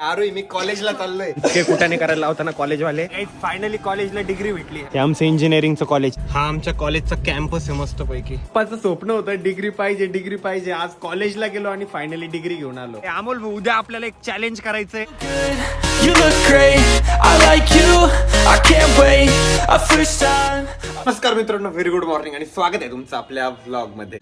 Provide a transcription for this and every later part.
अरे मी कॉलेजला चाललोय. इतके कुठाने करायला लावताना कॉलेजवाले? फायनली कॉलेजला डिग्री भेटली. हे आमचं इंजिनिअरिंगचं कॉलेज हा आमच्या कॉलेजचा कॅम्पस आहे मस्त पैकी पप्पाचं स्वप्न होतं डिग्री पाहिजे डिग्री पाहिजे. आज कॉलेजला गेलो आणि फायनली डिग्री घेऊन आलो. हे अमोल भाऊ, उद्या आपल्याला एक चॅलेंज करायचंय. You look great, I like you, I can't wait. A first time. नमस्कार मित्रांनो व्हेरी गुड मॉर्निंग आणि स्वागत आहे तुमचं आपल्या व्लॉगमध्ये.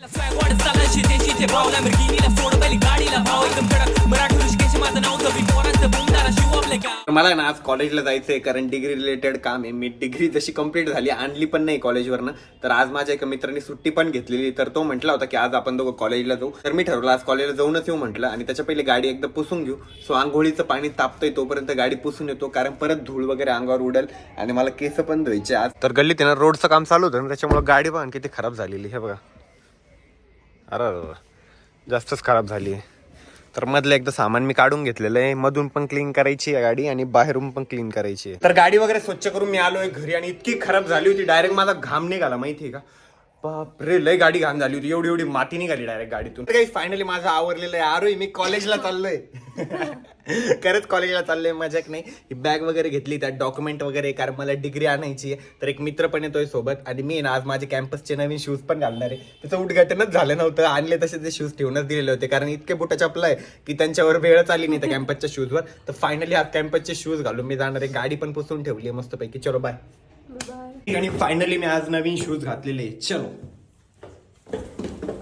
मला ना आज कॉलेजला आहे कारण डिग्री रिलेटेड काम आहे. मी डिग्री जशी कंप्लीट झाली आणली पण नाही कॉलेजवरनं तर आज माझ्या एका मित्राने सुट्टी पण घेतलेली. तर तो म्हटला होता की आज आपण दोघं कॉलेजला जाऊ. तर मी ठरवलं आज कॉलेजला जाऊनच येऊ म्हटलं. आणि त्याच्या पहिले गाडी एकदा पुसून घेऊ. सो आंघोळीचं पाणी तापतंय तोपर्यंत गाडी पुसून येतो. कारण परत धूळ वगैरे अंगावर उडेल आणि मला केस पण धुवायचे आज. तर गल्लीत आहे ना रोडचं काम चालू होतं. त्याच्यामुळे गाडी पण किती खराब झालेली. हे बघा. अरे अरे. जास्तच खराब झाली. आहे तर मधलं एकदा सामान मी काढून घेतलेलं आहे. मधून पण क्लीन करायची आहे गाडी आणि बाहेरून पण क्लीन करायची आहे. तर गाडी वगैरे स्वच्छ करून मी आलोय घरी आणि इतकी खराब झाली होती. डायरेक्ट माझा घाम निघाला माहिती आहे का? बापरे लय गाडी घाण झाली होती. एवढी एवढी माती निघाली डायरेक्ट गाडीतून. काही फायनली माझं आवरलेलं आहे. आरोही मी कॉलेजला चाललोय. खरंच कॉलेजला चाललोय मजाक नाही. ही बॅग वगैरे घेतली त्यात डॉक्युमेंट वगैरे कारण मला डिग्री आणायची आहे. तर एक मित्र पण येतोय सोबत. आणि मी ना आज माझे कॅम्पसचे नवीन शूज पण घालणार आहे. त्याचं उद्घाटनच झालं नव्हतं. आणले तसे ते शूज ठेवूनच दिलेले होते. कारण इतके बुटा चपला आहे की त्यांच्यावर वेळच आली नाही त्या कॅम्पसच्या शूजवर तर फायनली आज कॅम्पसचे शूज घालून मी जाणार आहे. गाडी पण पुसून ठेवली मस्तपैकी. चलो बाय आणि फायनली मी आज नवीन शूज घातलेले. चलो.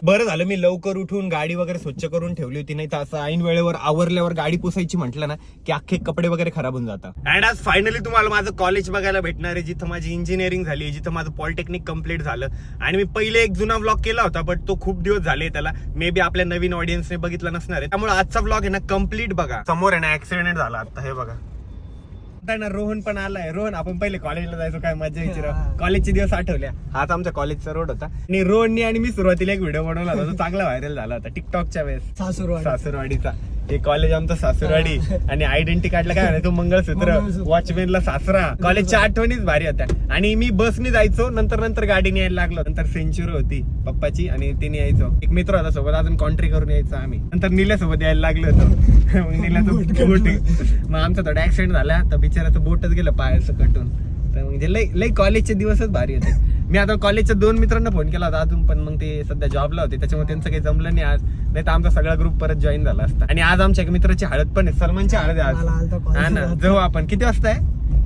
बरं झालं मी लवकर उठून गाडी वगैरे स्वच्छ करून ठेवली होती नाही तर असं ऐन वेळेवर आवरल्यावर गाडी पुसायची म्हटलं ना की अख्खे कपडे वगैरे खराब होऊन जातात. अँड आज फायनली तुम्हाला माझं कॉलेज बघायला भेटणार आहे जिथं माझी इंजिनिअरिंग झाली जिथं माझं पॉलिटेक्निक कंप्लीट झालं. आणि मी पहिले एक जुना व्लॉग केला होता बट तो खूप दिवस झाले त्याला. मे बी आपल्या नवीन ऑडियन्सने बघितला नसणार आहे. त्यामुळे आजचा व्लॉग आहे ना कंप्लीट बघा. समोर आहे ना ऍक्सिडेंट झाला आता हे बघा. आता ना रोहन पण आलाय. रोहन आपण पहिले कॉलेजला जायचो काय मजा यायची राव. कॉलेजचे दिवस आठवल्या हाच आमच्या कॉलेजचा रोड होता. आणि रोहननी आणि मी सुरुवातीला एक व्हिडिओ बनवला होता. तो चांगला व्हायरल झाला होता. टिकटॉकच्या वेळेस. सासूरवाडी. सासूरवाडीचा. हे कॉलेज आमचं सासूरवाडी आणि आयडेंटिटी कार्डला काय म्हणायचो? मंगळसूत्र मंगळसूत्र. वॉचमॅनला सासरा. कॉलेजच्या आठवणीच भारी होत्या. आणि मी बसने जायचो नंतर नंतर गाडीने यायला लागलो. नंतर सेंचुरी होती पप्पाची आणि तिने यायचो. एक मित्र होता सोबत अजून कॉन्ट्री करून यायचो आम्ही. नंतर निल्यासोबत यायला लागलो होतो. मग निल्याचं बोट मग आमचा थोडा ऍक्सिडेंट झाला. तर बिचाराचं बोटच गेलं पायाचं कटून. तर म्हणजे लय लय कॉलेजचे दिवसच भारी होते. मी आता कॉलेजच्या दोन मित्रांना फोन केला होता अजून पण मग ते सध्या जॉबला होते. त्याच्यामुळे त्यांचं काही जमलं नाही आज. नाही तर आमचा सगळा ग्रुप परत जॉईन झाला असता. आणि आज आमच्या एका मित्राची हळद पण आहे. सलमानची हळद आहे मला आलता आज call. हा ना. जाऊ आपण. किती वाजता आहे?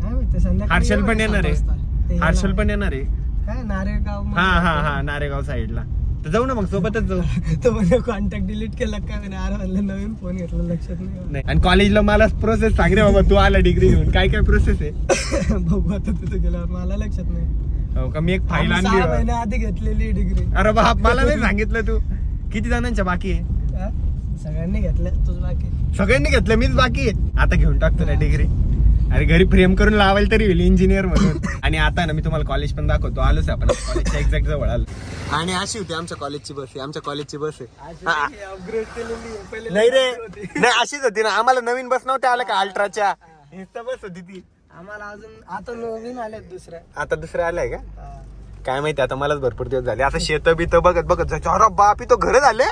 काय माहिती, संध्याकाळी हर्षल पण येणार सात वाजता. ते आहे हर्षल येणार. पण येणार आहे. काय नारेगाव हा हा हा. नारेगाव साईडला. तर जाऊ ना मग सोबतच जाऊ. तो म्हणजे कॉन्टॅक्ट डिलीट केला काय म्हणे अरे म्हणलं नवीन फोन घेतला लक्षात नाही नाही. आणि कॉलेजला मला प्रोसेस सांग रे बाबा तू आला डिग्री घेऊन. काय काय प्रोसेस आहे? बघू आता तिथं गेल्यावर. मला लक्षात नाही. हो का? मी एक फाईल आम्ही आणली सहा बा. महिने आधी घेतलेली डिग्री. अरे बाप मला नाही सांगितलं तू. किती जणांच्या बाकी आहे? सगळ्यांनी घेतल्या तुझ बाकी? सगळ्यांनी घेतलं मीच बाकी आहे. आता घेऊन टाकतो ना डिग्री. अरे घरी फ्रेम करून लावायला तरी होईल इंजिनियर म्हणून. आणि आता ना मी तुम्हाला कॉलेज पण दाखवतो. आलोच आपण कॉलेजच्या एक्झॅक्ट जवळ आलो. आणि अशी होती आमच्या कॉलेजची बस आहे आमच्या कॉलेजची बस आहे. हा. अपग्रेड केलेली आहे. पहिले नाही रे. नाही अशीच होती ना. आम्हाला नवीन बस नव्हत्या आल्या का? अल्ट्राच्या. बस होती ती. आम्हाला अजून आता नवीन दुसऱ्या. आता दुसऱ्या आलाय का? हा. काय माहिती आता मलाच भरपूर दिवस झाले. आता शेत बित बघत बघत जायचं. अरे बाप इथं घर झाले?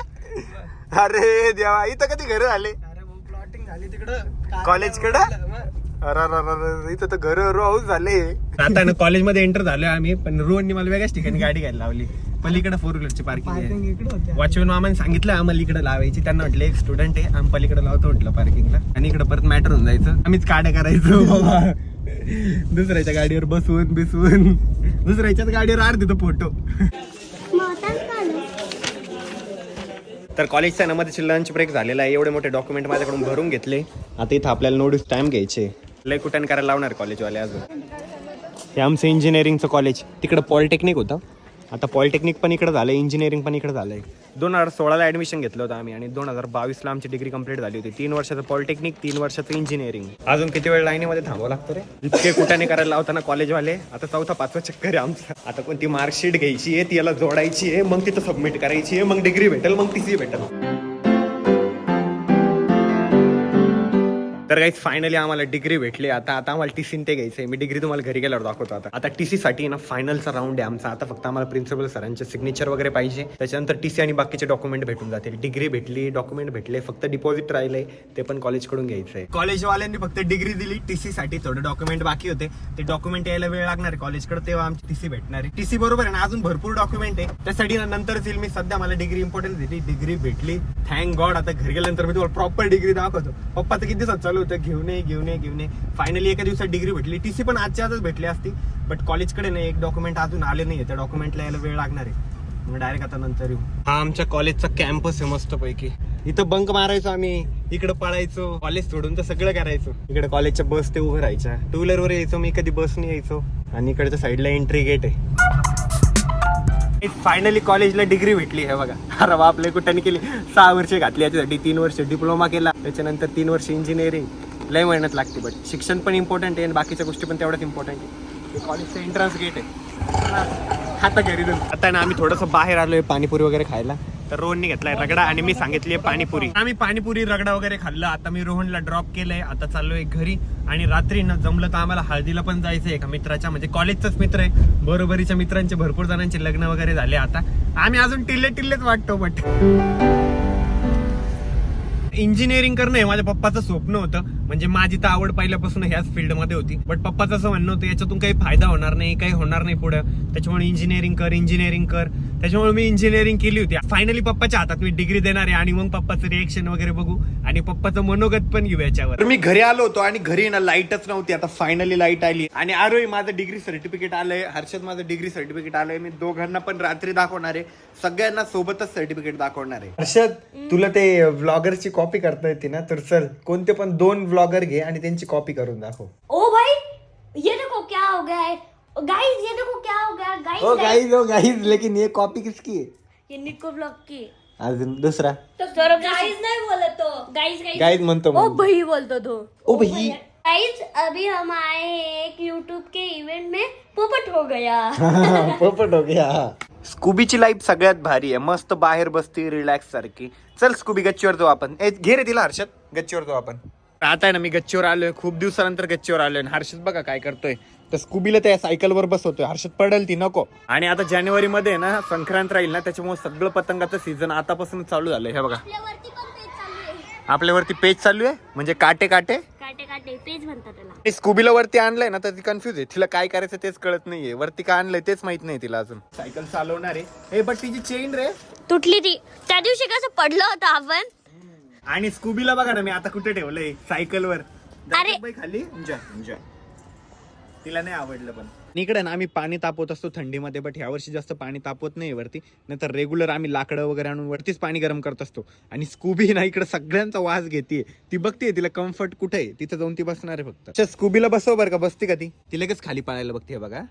अरे देवा इथं कधी घर झाले? अरे भाऊ प्लॉटिंग झाली तिकडं. कॉलेजकडं? मग. अरे अरे अरे अरे, इथं तर घर रो हाऊस झाले. आता ना कॉलेजमध्ये एंटर झालोय आम्ही पण रोहननी मला वेगळ्याच ठिकाणी गाडी घ्यायला लावली. पलीकडे फोर व्हीलरची पार्किंग पार्किंग आहे. इकडे होते वॉचमॅन मामाने सांगितलं आम्हाला इकडे लावायची. त्यांना म्हटलं एक स्टुडंट आहे आम्ही पलीकडे लावतो म्हटलं पार्किंगला आणि इकडे परत मॅटर होऊन जायचं. आम्हीच काड्या करायचो बाबा. दुसऱ्याच्या गाडीवर बसून बिसून. दुसऱ्याच्याच गाडीवर अर्ध तो फोटो. तर कॉलेजचा ना मध्ये लंच ब्रेक झालेला आहे. एवढे मोठे डॉक्युमेंट माझ्याकडून भरून घेतले. आता इथं आपल्याला नोटीस टाइम घ्यायचे. लय कुठं करायला लावणार कॉलेजवाले अजून? हे आमचं इंजिनिअरिंगचं कॉलेज तिकडं पॉलिटेक्निक होतं. आता पॉलिटेक्निक पण इकडे झालं इंजिनिअरिंग पण इकडे झालंय. दोन हजार सोळाला ऍडमिशन घेतलं होतं आम्ही आणि दोन हजार बावीसला आमची डिग्री कंप्लीट झाली होती. तीन वर्षाचं पॉलिटेक्निक तीन वर्षाचं इंजिनिअरिंग अजून किती वेळ लाईनीमध्ये थांबावं लागतं रे? इतके कुठाने करायला लावताना कॉलेजवाले आता चौथा पाचवा चक्कर आहे आमचा. आता कोणती मार्कशीट घ्यायची आहे ती याला जोडायची आहे मग तिथं सबमिट करायची आहे मग डिग्री भेटेल मग टी सी भेटेल. तर काही फायनली आम्हाला डिग्री भेटली. आता आता आम्हाला टी ते घ्यायचंय. मी डिग्री तुम्हाला घरी गेल्यावर दाखवतो आता. आता टी साठी ना फायनलचा राऊंड आहे आमचा. आता फक्त आम्हाला प्रिन्सिपल सरांचे सिग्नेचर वगैरे पाहिजे. त्याच्यानंतर टी सी आणि बाकीचे डॉक्युमेंट भेटून जातील. डिग्री भेटली डॉक्युमेंट भेटले फक्त डिपॉझिट राहिले. ते पण कॉलेजकडून घ्यायचंय. कॉलेजवाल्यांनी फक्त डिग्री दिली. टी सी साठी थोडे डॉक्युमेंट बाकी होते. ते डॉक्युमेंट यायला वेळ लागणार आहे कॉलेजकडे तेव्हा आमची टी सी भेटणार आहे. टी सी बरोबर आहे ना अजून भरपूर डॉक्युमेंट आहे. त्यासाठी ना नंतरच येईल मी सध्या. मला डिग्री इम्पॉर्टन्स दिली. डिग्री भेटली. थँक गॉड आता घरी गेल्यानंतर मी तुम्हाला प्रॉपर डिग्री दाखवतो. पप्पा तर किती दिवसात चालू होतं घेऊन ये घेऊन ये घेऊन ये फायनली एका दिवसात डिग्री भेटली. टी सी पण आजच्या आजच भेटली असती. बट कॉलेजकडे नाही एक डॉक्युमेंट अजून आले नाही त्या डॉक्युमेंटला यायला वेळ लागणार आहे. मग डायरेक्ट आता नंतर येऊ. हा आमच्या कॉलेजचा कॅम्पस आहे मस्त पैकी इथं बंक मारायचो आम्ही. इकडे पळायचो. कॉलेज सोडून तर सगळं करायचो. इकडे कॉलेजच्या बस ते उभं राहायच्या. टू व्हीलर वर यायचो. मी कधी बसने यायचो. आणि इकडच्या साईडला एंट्री गेट आहे. फायनली कॉलेजला डिग्री भेटली आहे बघा. अरे बापले कुठं केली? सहा वर्ष घातली याच्यासाठी तीन वर्ष डिप्लोमा केला. त्याच्यानंतर तीन वर्ष इंजिनिअरिंग लय मेहनत लागते बट शिक्षण पण इम्पॉर्टंट आहे आणि बाकीच्या गोष्टी पण तेवढ्याच इम्पॉर्टंट आहे. कॉलेजचं एंट्रन्स गेट आहे. आता घरी आता ना आम्ही थोडंसं बाहेर आलो आहे पाणीपुरी वगैरे खायला. तर रोहनने घेतलाय. रगडा आणि मी सांगितली पाणीपुरी. आम्ही पाणीपुरी रगडा वगैरे खाल्लं. आता मी रोहनला ड्रॉप केलंय. आता चाललोय घरी. आणि रात्री ना जमलं तर आम्हाला हळदीला पण जायचंय एका मित्राच्या. म्हणजे कॉलेजचाच मित्र आहे. बरोबरीच्या मित्रांचे भरपूर जणांचे लग्न वगैरे झाले आता. आम्ही अजून टिल्ले टिल्लेच वाटतो बट इंजिनिअरिंग करणं हे माझ्या पप्पाचं स्वप्न होतं. म्हणजे माझी तर आवड पहिल्यापासून ह्याच फील्डमध्ये होती. बट पप्पाचं असं म्हणणं होतं याच्यातून काही फायदा होणार नाही काही होणार नाही पुढं. त्याच्यामुळे इंजिनिअरिंग कर इंजिनिअरिंग कर. त्याच्यामुळे मी इंजिनिअरिंग केली होती. फायनली पप्पाच्या हातात मी डिग्री देणार आहे आणि मग पप्पाचं रिएक्शन वगैरे बघू आणि पप्पाचं मनोगत पण घेऊ याच्यावर. मी घरी आलो होतो आणि घरी ना लाईटच नव्हती. आता फायनली लाइट आली. आणि आरोही माझं डिग्री सर्टिफिकेट आलंय. हर्षद माझं डिग्री सर्टिफिकेट आलंय. मी दोघांना पण रात्री दाखवणार आहे. सगळ्यांना सोबतच सर्टिफिकेट दाखवणार आहे. हर्षद तुला ते व्लॉगरची कॉपी करता येते ना तर चल कोणते पण दोन व्लॉगर घे आणि त्यांची कॉपी करून दाखव. ओ भाई ये देखो क्या हो गया है. गाइस ये देखो क्या हो गया. ओ गाइस गाइस ओ गाइस लेकिन ये कॉपी किसकी है? ये निको ब्लॉग की अजून दुसरा. तो गाइस नहीं बोले तो. गाइस गाइस गाइस म्हणतो ओ मग. भाई बोलतो तो. ओ भाई गाइस अभी हम आए हैं एक यूट्यूब के इवेंट में। पोपट हो गया। पोपट हो गया। स्कूबीची लाईफ सगळ्यात भारी आहे. मस्त बाहेर बसती रिलॅक्स सारखी. चल स्कूबी गच्चीवर जाऊ आपण. ए, घे रे तिला हर्षद. गच्चीवर जाऊ आपण. आता आहे ना मी गच्चीवर आलोय. खूप दिवसानंतर गच्चीवर आलोय. आणि हर्षद बघा काय करतोय. तर स्कूबीला त्या सायकलवर बसवतोय. हर्षद पडल ती नको. आणि आता जानेवारी मध्ये ना संक्रांत राहील ना त्याच्यामुळे सगळं पतंगाचं सीझन आतापासून चालू झालंय. हे बघा. आपल्यावरती पेज चालू आहे? म्हणजे काटे काटे? काटे काटे पेज म्हणतात त्याला. स्कूबीला वरती आणलंय ना तर ती कन्फ्युज आहे. तिला काय करायचं तेच कळत नाहीये. वरती काय आणलंय तेच माहीत नाही तिला अजून. सायकल चालवणार आहे. ए बट तिची चेन रे. तुटली ती. त्या दिवशी कसं पडलं होतं आपण? आणि स्कूबीला बघा ना मी आता कुठे ठेवलंय? सायकलवर अरे. बाई खाली. तिला नाही आवडलं पण. इकडे ना आम्ही पाणी तापवत असतो थंडीमध्ये बट ह्या वर्षी जास्त पाणी तापवत नाही वरती. नाहीतर रेग्युलर आम्ही लाकडं वगैरे आणून वरतीच पाणी गरम करत असतो. आणि स्कूबी ना इकडे सगळ्यांचा वास घेते ती बघते तिला कम्फर्ट कुठे आहे? तिथं जाऊन ती बसणार आहे फक्त. अच्छा स्कूबीला बसव बरं का बसते का ती? ती लगेच खाली पाळायला बघते बघा.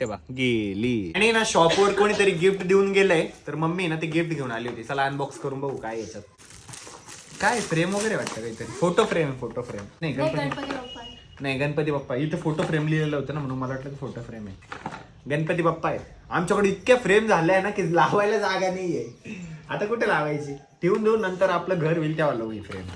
तेव्हा गेली. आणि ना शॉपवर कोणीतरी गिफ्ट देऊन गेलंय तर मम्मी ना ते गिफ्ट घेऊन आली होती. चला अनबॉक्स करून बघू काय याच्यात. काय फ्रेम वगैरे वाटतं काहीतरी? फोटो फ्रेम फोटो फ्रेम नाही गणपती. नाही गणपती बाप्पा. इथं फोटो फ्रेम लिहिलेलं होतं ना म्हणून मला वाटलं की फोटो फ्रेम आहे. गणपती बाप्पा आहे आमच्याकडे इतक्या फ्रेम झाल्या ना की लावायला जागा नाहीये. आता कुठे लावायची? ठेवून देऊन नंतर आपलं घर होईल तेव्हा लावू फ्रेम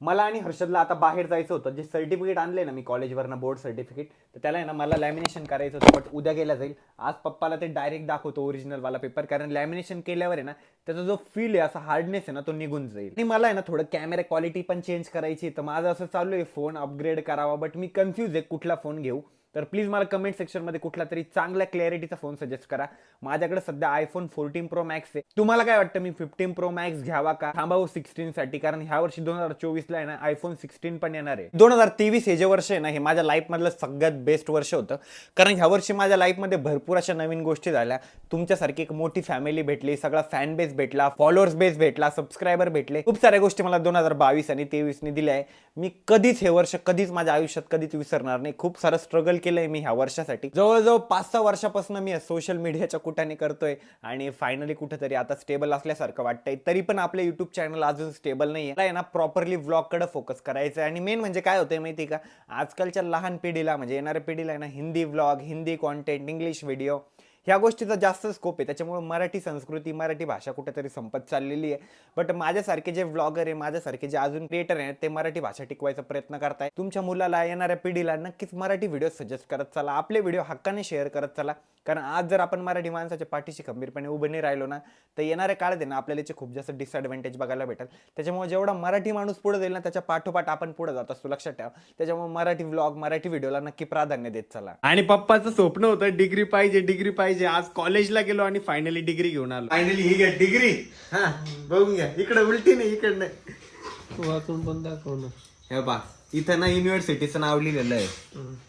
मला आणि हर्षदला आता बाहेर जायचं होतं. जे सर्टिफिकेट आणले ना मी कॉलेजवरनं बोर्ड सर्टिफिकेट तर त्याला आहे ना मला लॅमिनेशन करायचं होतं बट उद्या गेला जाईल. आज पप्पाला ते डायरेक्ट दाखवतो ओरिजिनलवाला पेपर कारण लॅमिनेशन केल्यावर आहे ना त्याचा जो फील आहे असा हार्डनेस आहे ना तो निघून जाईल. आणि मला आहे ना थोडं कॅमेरा क्वालिटी पण चेंज करायची तर माझं असं चालू आहे फोन अपग्रेड करावा बट मी कन्फ्यूज आहे कुठला फोन घेऊ? तर प्लीज मला कमेंट सेक्शनमध्ये कुठला तरी चांगल्या क्लॅरिटीचा फोन सजेस्ट करा. माझ्याकडे सध्या आयफोन फोर्टीन प्रो मॅक्स आहे. तुम्हाला काय वाटतं मी फिफ्टीन प्रो मॅक्स घ्यावा का? थांबावं सिक्स्टीनसाठी कारण ह्या वर्षी दोन हजार चोवीसला आहे ना आयफोन सिक्स्टीन पण येणार आहे. दोन हजार तेवीस हे जे वर्ष आहे ना हे माझ्या लाईफमधलं सगळ्यात बेस्ट वर्ष होतं. कारण ह्या वर्षी माझ्या लाईफमध्ये भरपूर अशा नवीन गोष्टी झाल्या. तुमच्यासारखी एक मोठी फॅमिली भेटली सगळा फॅन बेस भेटला फॉलोअर्स बेस भेटला सबस्क्रायबर भेटले. खूप साऱ्या गोष्टी मला दोन हजार बावीस आणि तेवीसने दिल्या आहे. मी कधीच हे वर्ष कधीच माझ्या आयुष्यात कधीच विसरणार नाही. खूप सारं स्ट्रगल केलंय मी ह्या वर्षासाठी. जवळजवळ पाच सहा वर्षापासून मी सोशल मीडियाच्या कुठाने करतोय आणि फायनली कुठेतरी आता स्टेबल असल्यासारखं वाटतंय. तरी पण आपलं युट्यूब चॅनल अजून स्टेबल नाही आहे ना प्रॉपरली व्लॉगकडे फोकस करायचं आहे आणि मेन म्हणजे काय होतंय माहिती का? आजकालच्या लहान पिढीला म्हणजे येणाऱ्या पिढीला आहे ना Hindi vlog Hindi content English video ह्या गोष्टीचा जास्त स्कोप आहे. त्याच्यामुळे मराठी संस्कृती मराठी भाषा कुठेतरी संपत चाललेली आहे. बट माझ्यासारखे जे व्लॉगर आहे माझ्यासारखे जे अजून क्रिएटर आहेत ते मराठी भाषा टिकवायचा प्रयत्न करताय तुमच्या मुलाला येणाऱ्या पिढीला नक्कीच मराठी व्हिडिओ सजेस्ट करत चला. आपले व्हिडिओ हक्काने शेअर करत चला. कारण आज जर आपण मराठी माणसाच्या पाठीशी खंबीरपणे उभे नाही राहिलो ना तर येणाऱ्या काळात आहे ना आपल्याला याचे खूप जास्त डिसएडव्हान्टेज बघायला भेटेल. त्याच्यामुळे जेवढा मराठी माणूस पुढे जाईल ना त्याच्या पाठोपाठ आपण पुढे जात असतो. लक्षात ठेवा. त्याच्यामुळे मराठी व्लॉग मराठी व्हिडिओला नक्की प्राधान्य देत चला. आणि पप्पाचं स्वप्न होतं डिग्री पाहिजे डिग्री पाहिजे. आज कॉलेजला गेलो आणि फायनली डिग्री घेऊन आलो. फायनली ही घ्या डिग्री हा बघून घ्या. इकडे उलटी नाही इकडे नाही वाचून पण दाखव ना. हे बा इथं ना युनिव्हर्सिटीचं नाव लिहिलेलं आहे.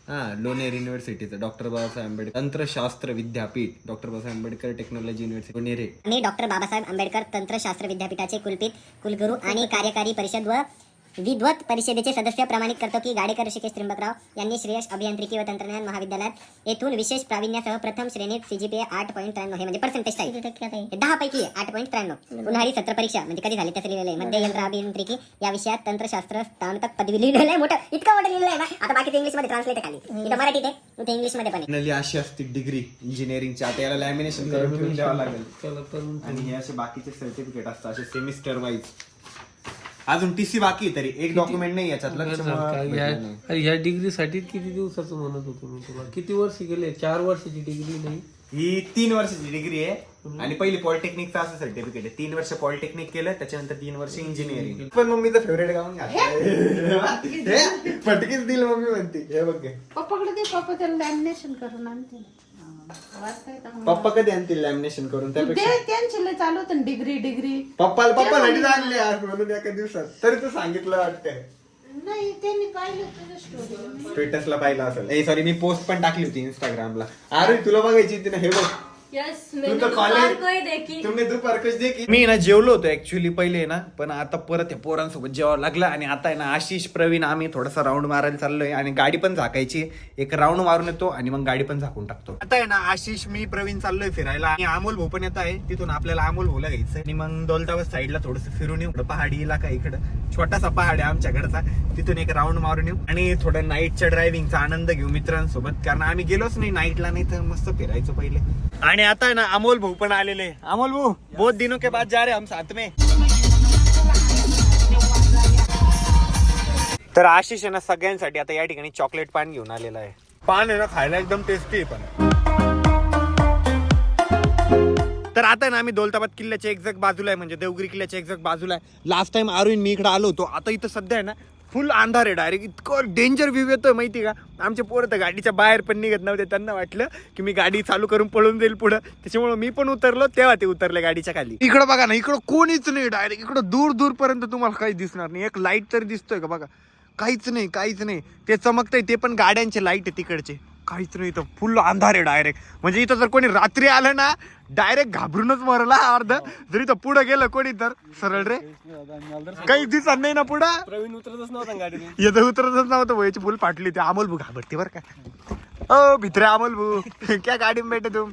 हा Lonere युनिव्हर्सिटीचं doctor Babasaheb Ambedkar Tantrashastra Vidyapeeth. Doctor Babasaheb Ambedkar technology university Lonere मी डॉक्टर बाबासाहेब आंबेडकर तंत्रशास्त्र विद्यापीठाचे कुलपित कुलगुरू आणि कार्यकारी परिषद व विद्वत परिषदेचे सदस्य प्रमाणित करतो की गाडेकर ऋषिकेश त्रिंबकराव यांनी श्रेयश अभियांत्रिकी व तंत्रज्ञान महाविद्यालयात येथून विशेष प्रावीण्यासह प्रथम श्रेणीत सीजीपीए आठ पॉईंट त्र्याण्णव हे म्हणजे पर्सेंटेज आहे. दहा पैकी आठ पॉईंट त्र्याण्णव. उन्हाळी सत्र परीक्षा म्हणजे कधी झाली त्याचं लिहिलेलं आहे. मध्य यंत्र अभियांत्रिकी या विषयात तंत्रशास्त्र स्नातक पदवी लिहिलेलं आहे. मोठं इतकं मोठं लिहिलेलं आहे ना. आता बाकी इंग्लिशमध्ये ट्रान्सलेट खाली. इथं मराठीत आहे इथं इंग्लिशमध्ये पण अशी असते डिग्री इंजिनिअरिंगची आता याला लॅमिनेशन करून ठेवून द्यावं लागेल. आणि हे असे बाकीचे सर्टिफिकेट असतात असे सेमिस्टर वाईज अजून टीसी बाकी आहे तरी. एक डॉक्युमेंट नाही याच्यात लक्ष ह्या अरे ह्या डिग्रीसाठी किती दिवसाचं म्हणत होतो मी तुला किती वर्ष गेले? चार वर्षाची डिग्री नाही? ही तीन वर्षाची डिग्री आहे. आणि पहिली पॉलिटेक्निकचं असं सर्टिफिकेट आहे. तीन वर्ष पॉलिटेक्निक केलं त्याच्यानंतर तीन वर्ष इंजिनिअरिंग पण मम्मीचं फेवरेट गाऊन घातलं फटकीच दिल. मम्मी म्हणते. हे बघ. पप्पाकडे दे पप्पा त्याला लॅमिनेशन करून आणते वाचता येतं मला. पप्पा कधी आणतील लॅमिनेशन करून? त्यापेक्षा ते त्यांचे लय चालू होतं डिग्री डिग्री पप्पाला पप्पासाठी आणले आज म्हणून एका दिवसात. तरी तू सांगितलं वाटतंय. नाही त्यांनी पाहिलं तुझं स्टोरी स्टेटसला पाहिलं असेल. ए सॉरी मी पोस्ट पण टाकली होती इंस्टाग्रामला अरे तुला बघायची होती ना हे बघ. यस तू मैंने तर दुकान कॉलेज को ही देखी. तुमने दुपार कशी देखी. मी ना जेवलो होतो ऍक्च्युली पहिले ना पण आता परत या पोरांसोबत जेवावं लागलं आणि आता आहे ना आशिष प्रवीण आम्ही थोडासा राऊंड मारायला चाललोय आणि गाडी पण झाकायची. एक राऊंड मारून येतो आणि मग गाडी पण झाकून टाकतो. आता आहे ना आशिष मी प्रवीण चाललोय फिरायला आणि अमोल भाऊ पण येत आहे. तिथून आपल्याला अमोल भाऊला घ्यायचं आणि मग दौलताबाद साईडला थोडस फिरून येऊ. पहाडी इलाका इकडं. छोटासा पहाड आहे आमच्याकडचा तिथून एक राऊंड मारून येऊ. आणि थोडं नाईटच्या ड्रायव्हिंगचा आनंद घेऊ मित्रांसोबत. कारण आम्ही गेलोच नाही नाईटला नाही तर मस्त फिरायचो पहिले. आणि आता आहे ना अमोल भाऊ पण आलेले. अमोल भाऊ बहुत दिनों के बाद जा रहे हम साथ में. तर आशिष आहे ना सगळ्यांसाठी आता या ठिकाणी चॉकलेट पान घेऊन आलेला आहे. पान आहे ना खायला एकदम टेस्टी आहे पण. तर आता ना आम्ही दौलताबाद किल्ल्याच्या एक्झॅक्ट बाजूला आहे म्हणजे देवगिरी किल्ल्याच्या एक्झॅक्ट बाजूला आहे. लास्ट टाइम आरुण मी इकडे आलो होतो. आता इथं सध्या आहे ना फुल अंधार आहे डायरेक्ट इतकं डेंजर व्ह्यू येतोय माहिती का? आमचे पोरं तर गाडीच्या बाहेर पण निघत नव्हते. त्यांना वाटलं की मी गाडी चालू करून पळून जाईल पुढं. त्याच्यामुळे मी पण उतरलो तेव्हा ते उतरले गाडीच्या खाली. इकडं बघा ना इकडं कोणीच नाही डायरेक्ट इकडं दूर दूर पर्यंत तुम्हाला काही दिसणार नाही. एक लाइट तरी दिसतोय का बघा? काहीच नाही काहीच नाही. ते चमकतंय ते पण गाड्यांचे लाइट आहे तिकडचे काहीच नाही इथं फुल अंधार आहे डायरेक्ट म्हणजे इथं जर कोणी रात्री आलं ना डायरेक्ट घाबरूनच मरला अर्ध. जर इथं पुढं गेलं कोणी तर. सरळ रे. काही दिसत नाही ना पुढं? प्रवीण उतरतच नव्हता गाडी येतं उतरतच नव्हतं. वयाची फुल फाटली ते अमोल भू घाबरते बरं का. ओ भित्रे अमोल भू क्या गाडी में बैठे तुम?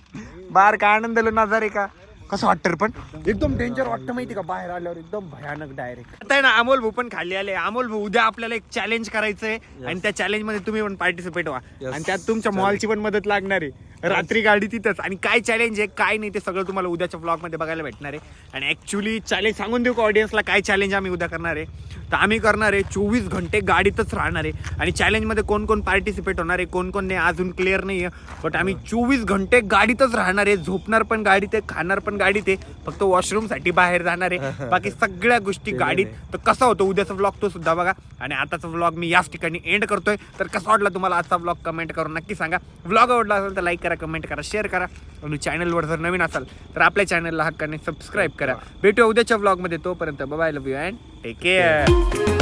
बाहेर काय आनंद लो नजारे का. कसं वाटतं रे पण? एकदम डेंजर वाटतं माहिती का? बाहेर आल्यावर एकदम भयानक डायरेक्ट आता आहे ना अमोल भाऊ पण खाली आले. अमोल भाऊ उद्या आपल्याला एक चॅलेंज करायचंय. आणि त्या चॅलेंजमध्ये तुम्ही पण पार्टिसिपेट व्हा. आणि त्यात तुमच्या मॉलची पण मदत लागणार आहे. रात्री गाडी तिथंच. आणि काय चॅलेंज आहे काय नाही ते सगळं तुम्हाला उद्याच्या ब्लॉगमध्ये बघायला भेटणार आहे. आणि ऍक्च्युली चॅलेंज सांगून देऊ का ऑडियन्सला काय चॅलेंज आम्ही उद्या करणार आहे? तर आम्ही करणार आहे चोवीस घंटे गाडीतच राहणार आहे. आणि चॅलेंजमध्ये कोण कोण पार्टिसिपेट होणार आहे कोण कोण नाही अजून क्लिअर नाही आहे बट आम्ही चोवीस घंटे गाडीतच राहणार आहे. झोपणार पण गाडीत आहे खाणार पण गाडीत आहे फक्त वॉशरूमसाठी बाहेर जाणार आहे. बाकी सगळ्या गोष्टी गाडीत. तर कसा होतो उद्याचा व्लॉग तो सुद्धा बघा. आणि आताचा व्लॉग मी याच ठिकाणी एंड करतोय. तर कसा वाटला तुम्हाला आजचा व्लॉग कमेंट करून नक्की सांगा. व्लॉग आवडला असेल तर लाईक करा कमेंट करा शेअर करा. आणि चॅनलवर जर नवीन असाल तर आपल्या चॅनलला हक्काने सबस्क्राईब करा. भेटूया उद्याच्या व्लॉगमध्ये तोपर्यंत bye love you and take care